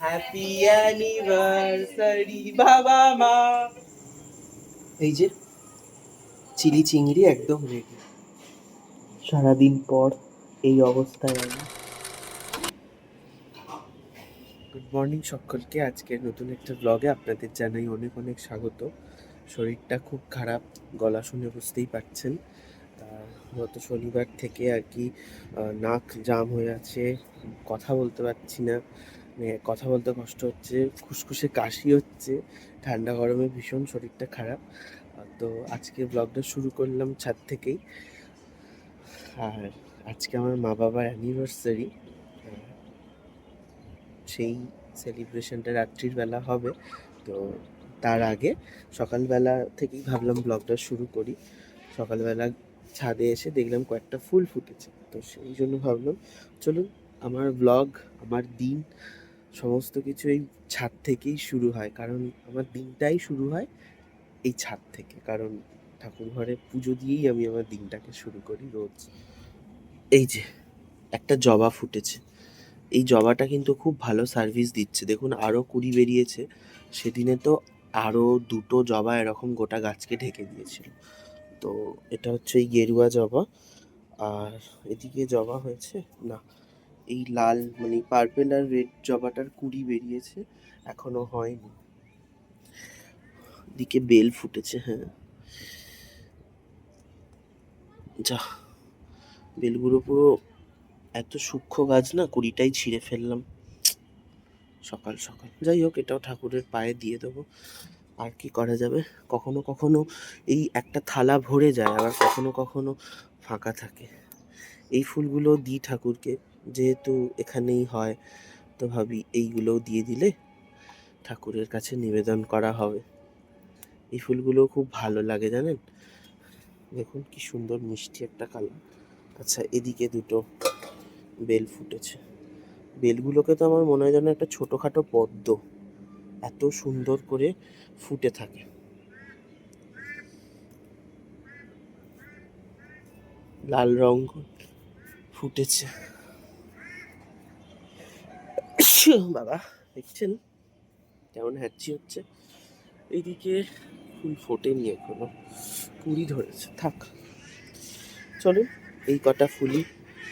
Happy anniversary বাবা মা এই যে চিলি চিংড়ি একদম রেডি সারাদিন পর এই অবস্থায় আমি। গুড মর্নিং সকলকে। আজকে নতুন একটা ব্লগে আপনাদের জানাই অনেক অনেক স্বাগত। শরীরটা খুব খারাপ গলা শুনে বুঝতেই পারছেন। গত শনিবার থেকে আর কি নাক জাম হয়ে আছে কথা বলতে পারছি না। কথা বলতে কষ্ট হচ্ছে, খুসখুসে কাশি হচ্ছে, ঠান্ডা গরমে ভীষণ শরীরটা খারাপ। তো আজকে ব্লগটা শুরু করলাম ছাদ থেকেই। আর আজকে আমার মা বাবার অ্যানিভার্সারি সেই সেলিব্রেশনটা রাত্রির বেলা হবে। তো তার আগে সকালবেলা থেকেই ভাবলাম ব্লগটা শুরু করি। সকালবেলা ছাদে এসে দেখলাম কয়েকটা ফুল ফুটেছে। তো সেই জন্য ভাবলাম, চলুন আমার ব্লগ আমার দিন সমস্ত কিছু এই ছাদ থেকেই শুরু হয়। কারণ আমার দিনটাই শুরু হয় এই ছাদ থেকে। কারণ ঠাকুর ঘরে পুজো দিয়েই আমি আমার দিনটাকে শুরু করি রোজ। এই যে, একটা জবা ফুটেছে। এই জবাটা কিন্তু খুব ভালো সার্ভিস দিচ্ছে। দেখুন আরও কুড়ি বেরিয়েছে। সেদিনে তো আরও দুটো জবা এরকম গোটা গাছকে ঢেকে দিয়েছিল। তো এটা হচ্ছে এই গেরুয়া জবা। আর এদিকে জবা হয়েছে? না। এই লাল মানে পার্পেল আর রেড জবাটার কুড়ি বেরিয়েছে, এখনও হয়নি। দিকে বেল ফুটেছে হ্যাঁ। যা, বেলগুলো পুরো এত সূক্ষ্ম গাছ না, কুড়িটাই ছিঁড়ে ফেললাম। সকাল সকাল। যাই হোক, এটাও ঠাকুরের পায়ে দিয়ে দেবো। আর কি করা যাবে? কখনো কখনো এই একটা থালা ভরে যায়, আবার কখনো কখনো ফাঁকা থাকে। এই ফুলগুলো দিই ঠাকুরকে। যেহেতু এখানেই হয়, তো ভাবি এইগুলোও দিয়ে দিলে ঠাকুরের কাছে নিবেদন করা হবে। এই ফুলগুলো খুব ভালো লাগে জানেন? দেখুন কি সুন্দর মিষ্টি একটা কালার। আচ্ছা এদিকে দুটো বেল ফুটেছে। বেলগুলোকে তো আমার মনে হয় যেন একটা ছোটোখাটো পদ্ম। এত সুন্দর করে ফুটে থাকে। লাল রঙ ফুটেছে। বাবা, দেখছেন? কেমন হ্যাচ্ছি হচ্ছে? এইদিকে ফুল ফোটেনি এখনও। কুড়ি ধরেছে, থাক। চলুন, এই কটা ফুলই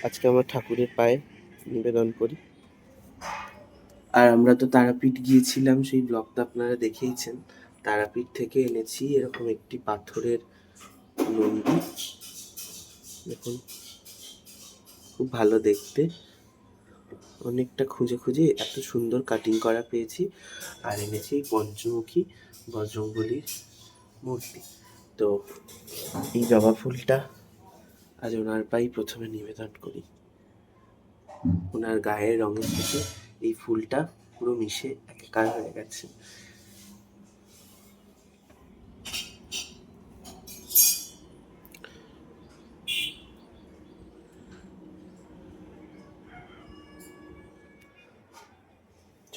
আজকে আমার ঠাকুরের পায়ে নিবেদন করি। আর আমরা তো তারাপীঠ গিয়েছিলাম, সেই ব্লগটা আপনারা দেখেইছেন। তারাপীঠ থেকে এনেছি এরকম একটি পাথরের নন্দী দেখুন, খুব ভালো দেখতে। অনেকটা খুঁজে খুঁজে এত সুন্দর কাটিং করা পেয়েছি। আর এনেছি পঞ্চমুখী বজরঙ্গলির মূর্তি। তো এই জবা ফুলটা আজ ওনার পাই প্রথমে নিবেদন করি। ওনার গায়ের রঙের থেকে এই ফুলটা পুরো মিশে একাকার হয়ে গেছে।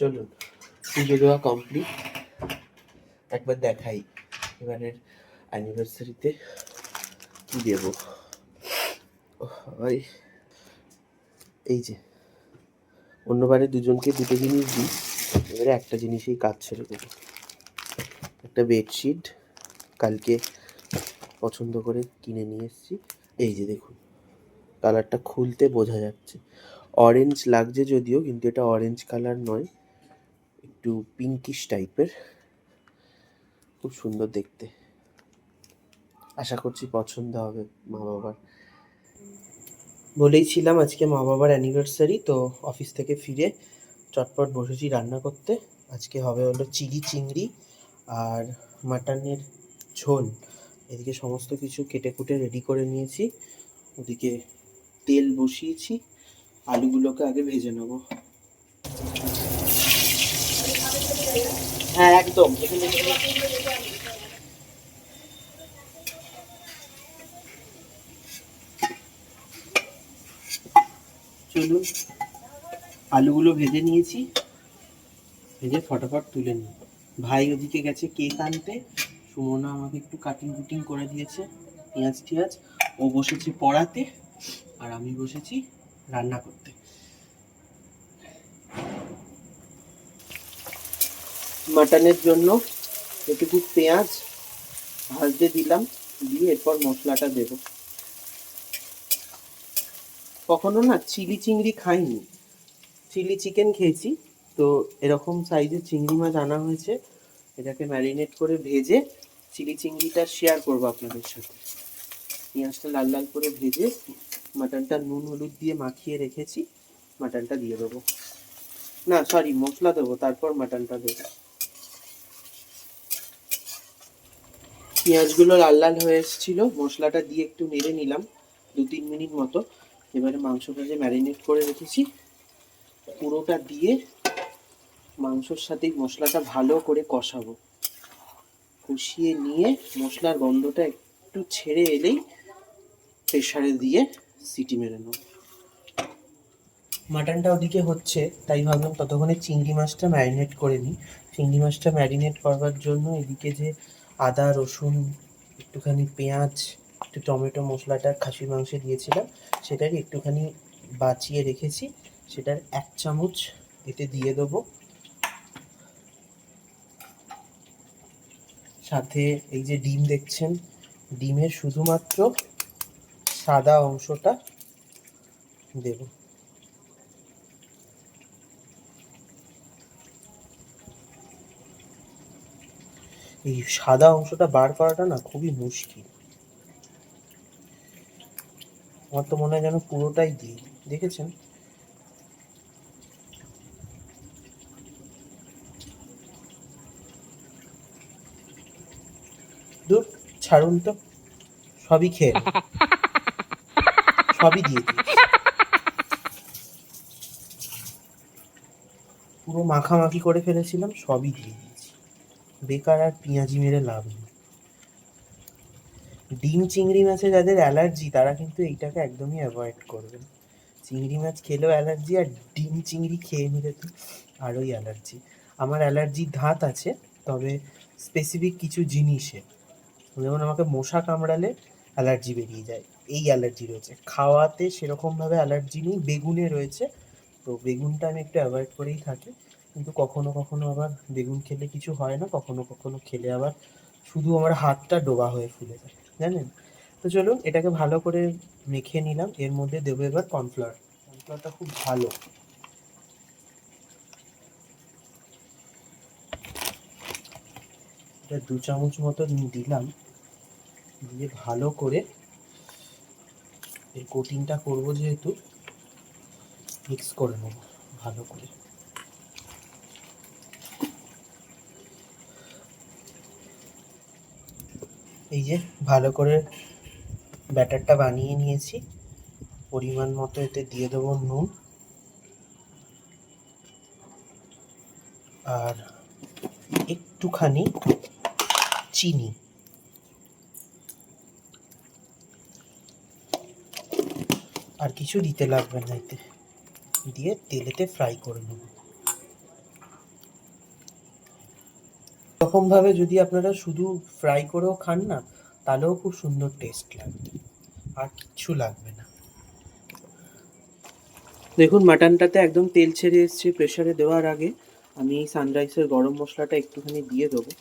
চলুন, পুজো দেওয়া কমপ্লিট একবার দেখাই, এবারের অ্যানিভার্সারিতে কি দেবো? ওই এই যে, অন্যবারে দুজনকে দুটো জিনিস দিই, এবারে একটা জিনিসেই কাজ ছেড়ে দেবো। একটা বেডশিট কালকে পছন্দ করে কিনে নিয়ে এসেছি। এই যে দেখুন কালারটা খুলতে বোঝা যাচ্ছে। অরেঞ্জ লাগছে যদিও, কিন্তু এটা অরেঞ্জ কালার নয়। একটু পিঙ্কিশ টাইপের খুব সুন্দর দেখতে। আশা করছি পছন্দ হবে মা বাবার বলেই ছিলাম আজকে মা বাবার অ্যানিভার্সারি তো অফিস থেকে ফিরে চটপট বসেছি রান্না করতে। আজকে হবে হলো চিলি চিংড়ি আর মাটনের ঝোল। এদিকে সমস্ত কিছু কেটে কুটে রেডি করে নিয়েছি। ওদিকে তেল বসিয়েছি। আলুগুলোকে আগে ভেজে নেব। হ্যাঁ একদম। চলুন, আলুগুলো ভেজে নিয়েছি। ভেজে ফটাফট তুলে নিই। ভাই ওদিকে গেছে কেক আনতে। সুমনা আমাকে একটু কাটিং কুটিং করে দিয়েছে, পেঁয়াজ টিয়াজ। ও বসেছে পড়াতে, আর আমি বসেছি রান্না করতে। মাটনের জন্য এটুকু পেঁয়াজ ভাজতে দিলাম, দিয়ে এরপর মশলাটা দেব। কখনো না চিলি চিংড়ি খাইনি। চিলি চিকেন খেয়েছি, তো এরকম সাইজের চিংড়ি মাছ আনা হয়েছে, এটাকে ম্যারিনেট করে ভেজে চিলি চিংড়িটা শেয়ার করব আপনাদের সাথে। পেঁয়াজটা লাল লাল করে ভেজে মাটনটা নুন হলুদ দিয়ে মাখিয়ে রেখেছি, মাটনটা দিয়ে দেবো। না সরি মশলা দেবো, তারপর মাটনটা দেবো। পেঁয়াজগুলো লাল লাল হয়ে এসেছিল। মশলাটা দিয়ে একটু নেড়ে নিলাম, দু তিন মিনিট মতো। এবারে মাংসটা যে ম্যারিনেট করে রেখেছি, পুরোটা দিয়ে মাংসর সাথে মশলাটা ভালো করে কষাবো। কষিয়ে নিয়ে মশলার গন্ধটা একটু ছেড়ে এলেই প্রেশারে দিয়ে সিটি মেরে নেব। মাটনটা ওদিকে হচ্ছে, তাই ভাবলাম ততক্ষণে চিংড়ি মাছটা ম্যারিনেট করে নিই। চিংড়ি মাছটা ম্যারিনেট করবার জন্য এদিকে যে আদা, রসুন, একটুখানি পেঁয়াজ, একটু টমেটো মশলাটা, খাসির মাংসে দিয়েছিলাম। সেটারই একটুখানি বাঁচিয়ে রেখেছি। সেটার এক চামচ এতে দিয়ে দেবো। সাথে এই যে ডিম দেখছেন, ডিমের শুধুমাত্র সাদা অংশটা দেব। এই সাদা অংশটা বার করাটা না খুবই মুশকিল। আমার তো মনে হয় যেন পুরোটাই দিই, দেখেছেন? দূর ছাড়ুন তো। সবই খেয়ে সবই দিয়ে পুরো মাখামাখি করে ফেলেছিলাম, সবই দিয়ে বেকার আর পেঁয়াজি মেরে লাভ নেই। ডিম চিংড়ি মাছে যাদের অ্যালার্জি, তারা কিন্তু এইটাকে একদমই অ্যাভয়েড করবেন চিংড়ি মাছ খেলেও অ্যালার্জি আর ডিম চিংড়ি খেয়ে নিলে তো আরোই অ্যালার্জি। আমার অ্যালার্জির ধাত আছে, তবে স্পেসিফিক কিছু জিনিসে। যেমন আমাকে মশা কামড়ালে অ্যালার্জি বেরিয়ে যায়, এই অ্যালার্জি রয়েছে। খাওয়াতে সেরকমভাবে অ্যালার্জি নেই, বেগুনে রয়েছে। তো বেগুনটা আমি একটু অ্যাভয়েড করেই থাকি। কিন্তু কখনো কখনো আবার বেগুন খেলে কিছু হয় না, কখনো কখনো খেলে আবার শুধু আমার হাতটা ডোবা হয়ে ফুলে যায়, জানেন? তো চলুন এটাকে ভালো করে মেখে নিলাম, এর মধ্যে দেবো এবার কর্নফ্লাওয়ার। কর্নফ্লাওয়ারটা খুব ভালো। এটা দু চামচ মতো দিলাম, দিয়ে ভালো করে এই কোটিংটা করব যেহেতু মিক্স করে নেব, ভালো করে। এই যে, ভালো করে ব্যাটারটা বানিয়ে নিয়েছি। পরিমাণ মতো এতে দিয়ে দেবো নুন। আর একটুখানি চিনি। আর কিছু দিতে লাগবে না এতে। দিয়ে তেলেতে ফ্রাই করে নেব। এরকমভাবে যদি আপনারা শুধু ফ্রাই করেও খান না, তাহলেও খুব সুন্দর টেস্ট লাগবে। আর কিচ্ছু লাগবে না। দেখুন মাটনটাতে একদম তেল ছেড়ে এসছে প্রেসারে দেওয়ার আগে। আমি সানরাইসের গরম মশলাটা একটুখানি দিয়ে দেবো।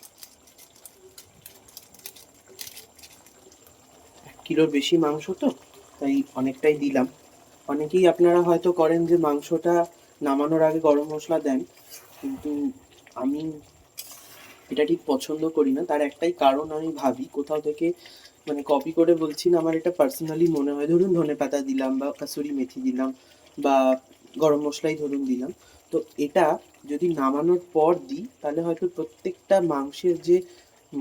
এক কিলোর বেশি মাংস তো, তাই অনেকটাই দিলাম। অনেকেই আপনারা হয়তো করেন যে মাংসটা নামানোর আগে গরম মশলা দেন। কিন্তু আমি এটা ঠিক পছন্দ করি না, তার একটাই কারণ আমি ভাবি, কোথাও থেকে মানে কপি করে বলছি না, আমার এটা পার্সোনালি মনে হয়, ধরুন ধনে পাতা দিলাম বা কাসুরি মেথি দিলাম বা গরম মশলাই ধরুন দিলাম, তো এটা যদি নামানোর পর দিই, তাহলে হয়তো প্রত্যেকটা মাংসের যে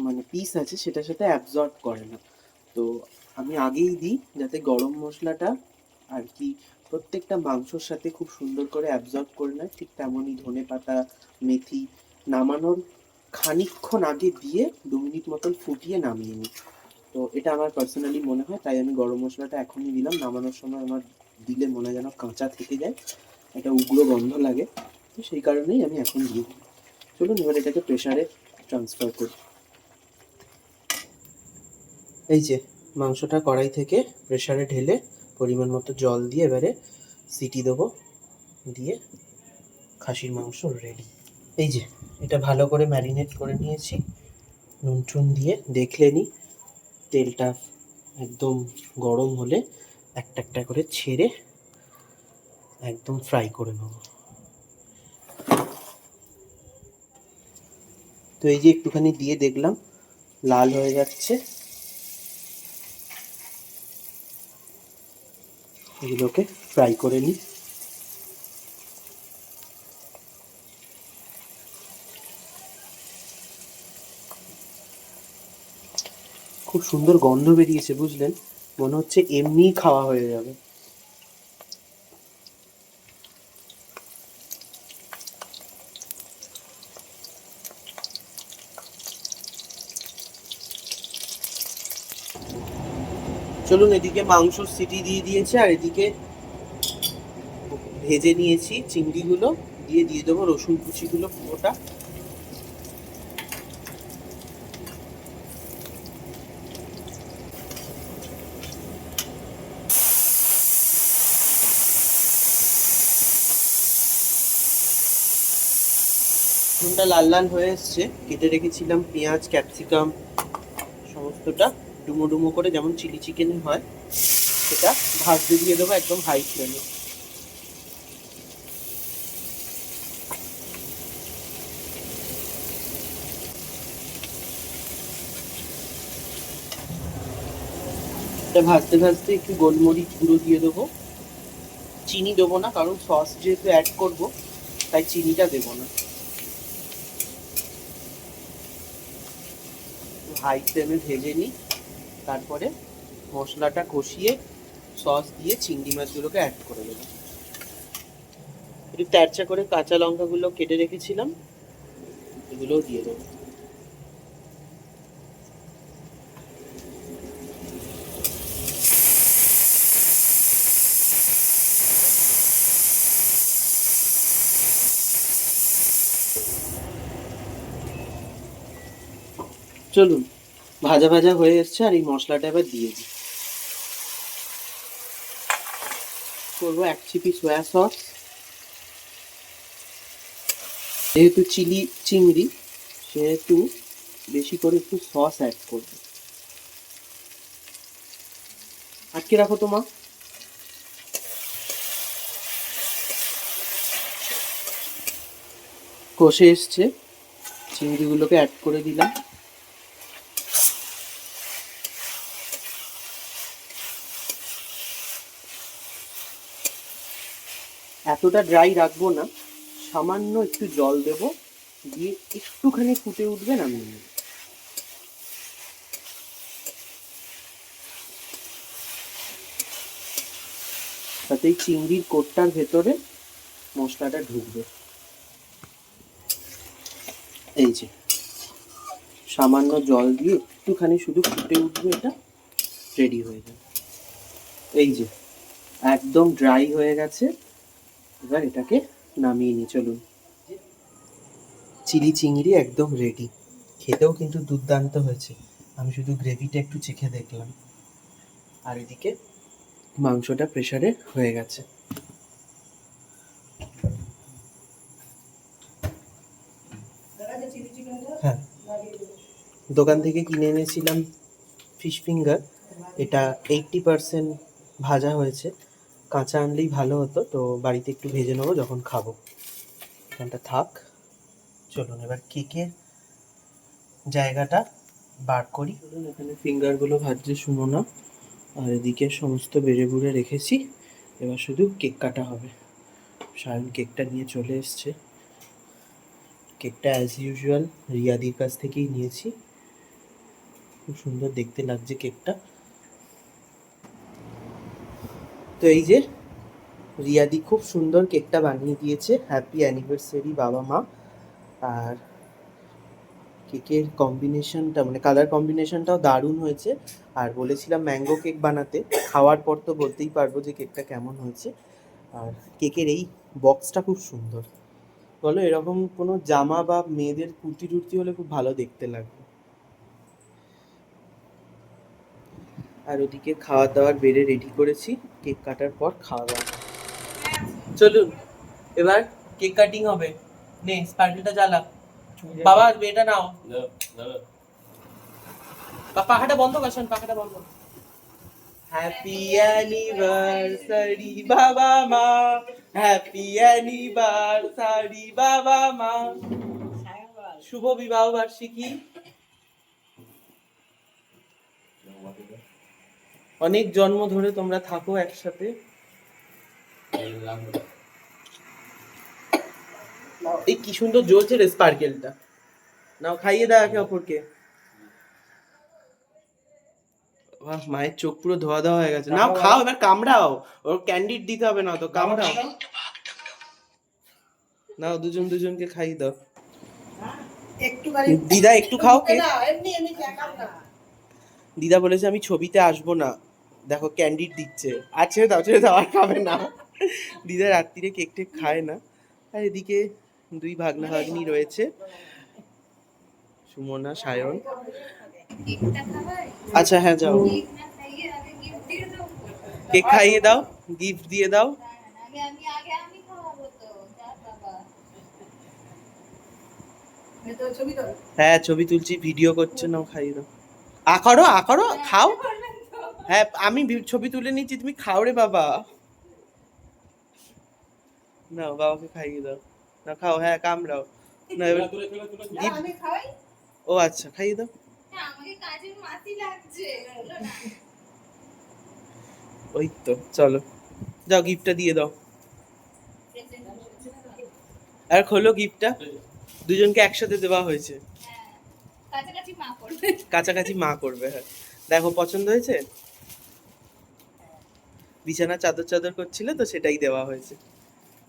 মানে পিস আছে, সেটার সাথে অ্যাবজর্ব করে না। তো আমি আগেই দিই, যাতে গরম মশলাটা আর কি প্রত্যেকটা মাংসর সাথে খুব সুন্দর করে অ্যাবজর্ব করে নেয়, ঠিক তেমনই ধনে পাতা, মেথি নামানোর খানিকক্ষণ আগে দিয়ে দু মিনিট মতন ফুটিয়ে নামিয়ে নিই। তো এটা আমার পার্সোনালি মনে হয়, তাই আমি গরম মশলাটা এখনই দিলাম। নামানোর সময় আমার দিলে মনে হয় যেন কাঁচা থেকে যায়, একটা উগ্র গন্ধ লাগে। তো সেই কারণেই আমি এখন দিয়ে দিই চলুন, এবার এটাকে প্রেশারে ট্রান্সফার করি। এই যে, মাংসটা কড়াই থেকে প্রেশারে ঢেলে পরিমাণ মতো জল দিয়ে এবারে সিটি দেবো। দিয়ে খাসির মাংস রেডি এই যে, এটা ভালো করে ম্যারিনেট করে নিয়েছি। নুন টুন দিয়ে দেখলেনি তেলটা একদম গরম হলে একটা একটা করে ছেড়ে একদম ফ্রাই করে নেব। তো এই যে একটুখানি দিয়ে দেখলাম, লাল হয়ে যাচ্ছে। এগুলোকে ফ্রাই করে নিই খুব সুন্দর গন্ধ বেরিয়েছে, বুঝলেন? মনে হচ্ছে এমনিই খাওয়া হয়ে যাবে। চলুন এদিকে মাংস সিটি দিয়ে দিয়েছে, আর এদিকে ভেজে নিয়েছি চিংড়িগুলো। দিয়ে দিয়ে দেবো রসুন কুচিগুলো, পুরোটা। রসুনটা লাল লাল হয়ে এসছে। কেটে রেখেছিলাম পেঁয়াজ, ক্যাপসিকাম, সমস্তটা ডুমো ডুমো করে যেমন চিলি চিকেন হয়, সেটা ভাজতে দিয়ে দেবো একদম হাই ফ্লেমে এটা ভাজতে ভাজতে একটু গোলমরিচ গুঁড়ো দিয়ে দেবো। চিনি দেবো না, কারণ সস যেহেতু অ্যাড করব, তাই চিনিটা দেবো না। হাই ফ্লেমে ভেজে নিই। তারপরে মশলাটা কষিয়ে সস দিয়ে চিংড়ি মাছগুলোকে অ্যাড করে দেবো। একটু তেরচা করে কাঁচা লঙ্কাগুলো কেটে রেখেছিলাম, এগুলোও দিয়ে দেবো। চলুন, ভাজা ভাজা হয়ে এসছে আর এই মশলাটা এবার দিয়ে দিই। করব এক চিপি সয়া সস যেহেতু চিলি, চিংড়ি, সেহেতু বেশি করে একটু সস অ্যাড করব। আটকে রাখো তোমা কষে এসছে, চিংড়িগুলোকে অ্যাড করে দিলাম। এতটা ড্রাই রাখব না, সামান্য একটু জল দেব, দিয়ে একটুখানি ফুটে উঠবে নেব তাতে চিংড়ির কোটটার ভেতরে মশলাটা ঢুকবে। এই যে, সামান্য জল দিয়ে একটুখানি শুধু ফুটে উঠবে এটা রেডি হয়ে যাবে। এই যে, একদম ড্রাই হয়ে গেছে। এবার এটাকে নামিয়ে নিই চলুন। চিলি চিংড়ি একদম রেডি খেতেও কিন্তু দুর্দান্ত হয়েছে। আমি শুধু গ্রেভিটা একটু চেখে দেখলাম। আর এদিকে মাংসটা প্রেসারে হয়ে গেছে। হ্যাঁ। দোকান থেকে কিনে এনেছিলাম ফিশ ফিঙ্গার এটা এইটটি পারসেন্ট ভাজা হয়েছে। কাঁচা আনলেই ভালো হতো, তো বাড়িতে একটু ভেজে নেব, যখন খাব। এখানটা থাক। চলুন এবার কেকের জায়গাটা বার করি। চলুন, এখানে ফিঙ্গারগুলো ভাজছে শুনো না আর এদিকে সমস্ত বেড়ে বুড়ে রেখেছি। এবার শুধু কেক কাটা হবে। সায়ন কেকটা নিয়ে চলে এসছে। কেকটা অ্যাজ ইউজুয়াল রিয়াদির কাছ থেকেই নিয়েছি। খুব সুন্দর দেখতে লাগছে কেকটা। তো এই যে রিয়াদি খুব সুন্দর কেকটা বানিয়ে দিয়েছে। হ্যাপি অ্যানিভার্সারি বাবা মা। আর কেকের কম্বিনেশনটা মানে কালার কম্বিনেশনটাও দারুণ হয়েছে। আর বলেছিলাম ম্যাঙ্গো কেক বানাতে। খাওয়ার পর তো বলতেই পারব যে কেকটা কেমন হয়েছে। আর কেকের এই বক্সটা খুব সুন্দর। বলো, এরকম কোনো জামা বা মেয়েদের কুর্তি টুর্তি হলে খুব ভালো দেখতে লাগবে। আর ওদিকে খাওয়া দাওয়ার বেড়ে রেডি করেছি। কেক কাটার পর খাওয়া দাওয়া চলুন এবার কেক কাটিং হবে। নে স্পার্কেলটা জ্বালা। বাবা এটা নাও। পা- পাখাটা বন্ধ কর পাখাটা বন্ধ হ্যাপি অ্যানিভার্সারি বাবা মা। হ্যাপি অ্যানিভার্সারি বাবা মা। শুভ বিবাহ বার্ষিকী অনেক জন্ম ধরে তোমরা থাকো একসাথে। এই কি সুন্দর জ্বলছে রে স্পার্কেলটা। নাও খাইয়ে দাও একে অপরকে। বাহ মায়ের চোখ পুরো ধোয়া দেওয়া হয়ে গেছে। নাও খাও এবার কামড়াও। ওর ক্যান্ডিড দিতে হবে না তো কামড়াও। নাও দুজন দুজনকে খাইয়ে দাও। একটুখানি দিদা একটু খাও না দিদা বলেছে আমি ছবিতে আসব না। দেখো ক্যান্ডিড দিচ্ছে। আর ছেড়ে দাও ছেড়ে দাও আর খাবে না। দিদা রাত্রিরে কেক টেক খায় না। আর এদিকে দুই ভাগনা ভাগ্নি রয়েছে। সুমনা সায়ন। আচ্ছা হ্যাঁ যাও। কেক খাইয়ে দাও গিফট দিয়ে দাও। আগে আমি আগে আমি খাওয়াবো তো যা বাবা এই তো ছবি হ্যাঁ ছবি তুলছি ভিডিও করছে নাও খাইয়ে দাও। আকারো আকারো খাও। হ্যাঁ আমি ছবি তুলে নিচ্ছি তুমি খাও রে বাবা। নাও বাবাকে খাইয়ে দাও। না খাও হ্যাঁ কামড়াও। না এবার না, ও আচ্ছা খাইয়ে দাও। না না। ওই তো চলো। যাও গিফটটা দিয়ে দাও। আর খোলো গিফটটা। দুজনকে একসাথে দেওয়া হয়েছে। হ্যাঁ কাছাকাছি মা করবে। কাছাকাছি মা করবে হ্যাঁ। দেখো পছন্দ হয়েছে? বিছানা চাদর চাদর করছিল তো সেটাই দেওয়া হয়েছে।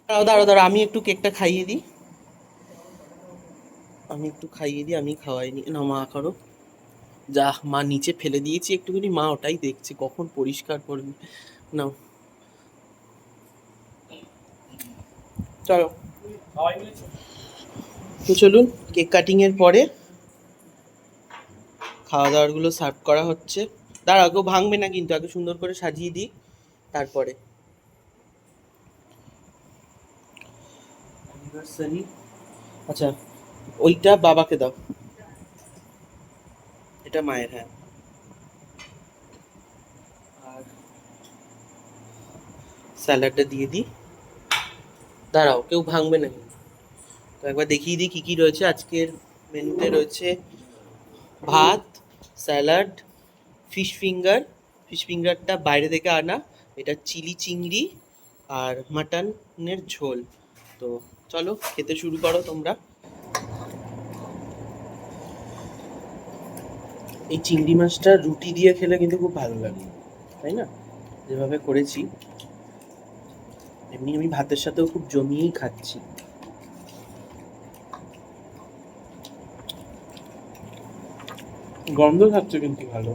দাঁড়াও দাঁড়াও দাঁড়াও, আমি একটু কেকটা খাইয়ে দিই। আমি একটু খাইয়ে দিই, আমি খাওয়াইনি। না মা করো। যা, মা নিচে ফেলে দিয়েছি একটুখানি, মা ওটাই দেখছে, কখন পরিষ্কার করবে। নাও। চলো। তো চলুন, কেক কাটিং এর পরে খাওয়া দাওয়ারগুলো সার্ভ করা হচ্ছে। দাঁড়াও, কেউ ভাঙবে না কিন্তু, আগে সুন্দর করে সাজিয়ে দিই। তারপরে। আচ্ছা ওইটা বাবাকে দাও। এটা মায়ের হ্যাঁ। আর স্যালাডটা দিয়ে দিই। দাঁড়াও কেউ ভাঙবে না তো একবার দেখিয়ে দিই কী কী রয়েছে। আজকের মেনুতে রয়েছে ভাত স্যালাড ফিশ ফিঙ্গার। ফিশ ফিঙ্গারটা বাইরে থেকে আনা। এটা চিলি চিংড়ি আর মাটনের ঝোল। তো চলো, খেতে শুরু করো তোমরা। এই চিংড়ি মাছটা রুটি দিয়ে খেলে কিন্তু খুব ভালো লাগে, তাই না? যেভাবে করেছি। এমনি আমি ভাতের সাথেও খুব জমিয়েই খাচ্ছি। গন্ধ থাকছে কিন্তু ভালো।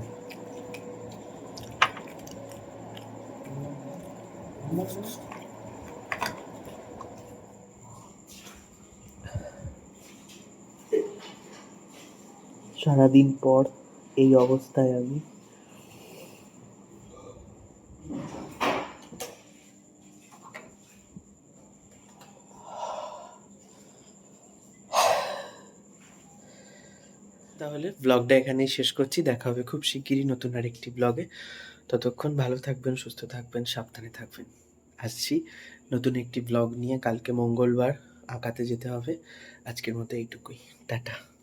সারাদিন পর এই অবস্থায় আমি তাহলে ব্লগটা এখানেই শেষ করছি। দেখা হবে খুব শিগগিরই নতুন আরেকটি ব্লগে ততক্ষণ ভালো থাকবেন, সুস্থ থাকবেন, সাবধানে থাকবেন। আসছি। নতুন একটি ব্লগ নিয়ে কালকে মঙ্গলবার আঁকাতে যেতে হবে। আজকের মতো এইটুকুই। টাটা।